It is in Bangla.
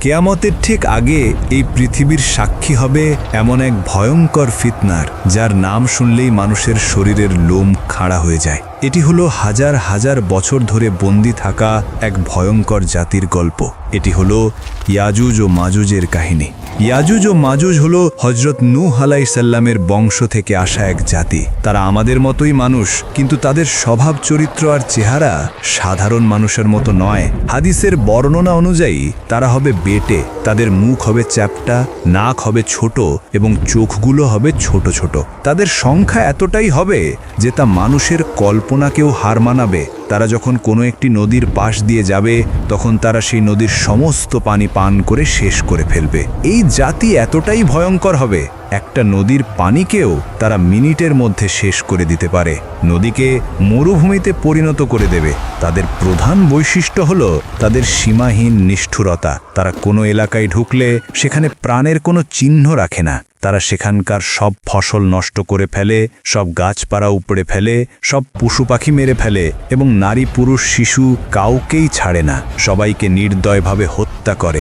কেয়ামতের ঠিক আগে এই পৃথিবীর সাক্ষী হবে এমন এক ভয়ঙ্কর ফিতনার, যার নাম শুনলেই মানুষের শরীরের লোম খাড়া হয়ে যায়। এটি হলো হাজার হাজার বছর ধরে বন্দি থাকা এক ভয়ঙ্কর জাতির গল্প। এটি হল ইয়াজুজ ও মাজুজের কাহিনী। ইয়াজুজ ও মাজুজ হল হজরত নূহ আলাইসাল্লামের বংশ থেকে আসা এক জাতি। তারা আমাদের মতোই মানুষ, কিন্তু তাদের স্বভাব, চরিত্র আর চেহারা সাধারণ মানুষের মতো নয়। হাদিসের বর্ণনা অনুযায়ী তারা হবে বেটে, তাদের মুখ হবে চ্যাপটা, নাক হবে ছোট এবং চোখগুলো হবে ছোট ছোট। তাদের সংখ্যা এতটাই হবে যে তা মানুষের কল্পনাকেও হার মানাবে। তারা যখন কোনো একটি নদীর পাশ দিয়ে যাবে, তখন তারা সেই নদীর সমস্ত পানি পান করে শেষ করে ফেলবে। এই জাতি এতটাই ভয়ঙ্কর হবে, একটা নদীর পানিকেও তারা মিনিটের মধ্যে শেষ করে দিতে পারে। নদীকে মরুভূমিতে পরিণত করে দেবে। তাদের প্রধান বৈশিষ্ট্য হল তাদের সীমাহীন নিষ্ঠুরতা। তারা কোনো এলাকায় ঢুকলে সেখানে প্রাণের কোনো চিহ্ন রাখে না। তারা সেখানকার সব ফসল নষ্ট করে ফেলে, সব গাছপাড়া উপড়ে ফেলে, সব পশু পাখি মেরে ফেলে এবং নারী, পুরুষ, শিশু কাউকেই ছাড়ে না। সবাইকে নির্দয়ভাবে হত্যা করে।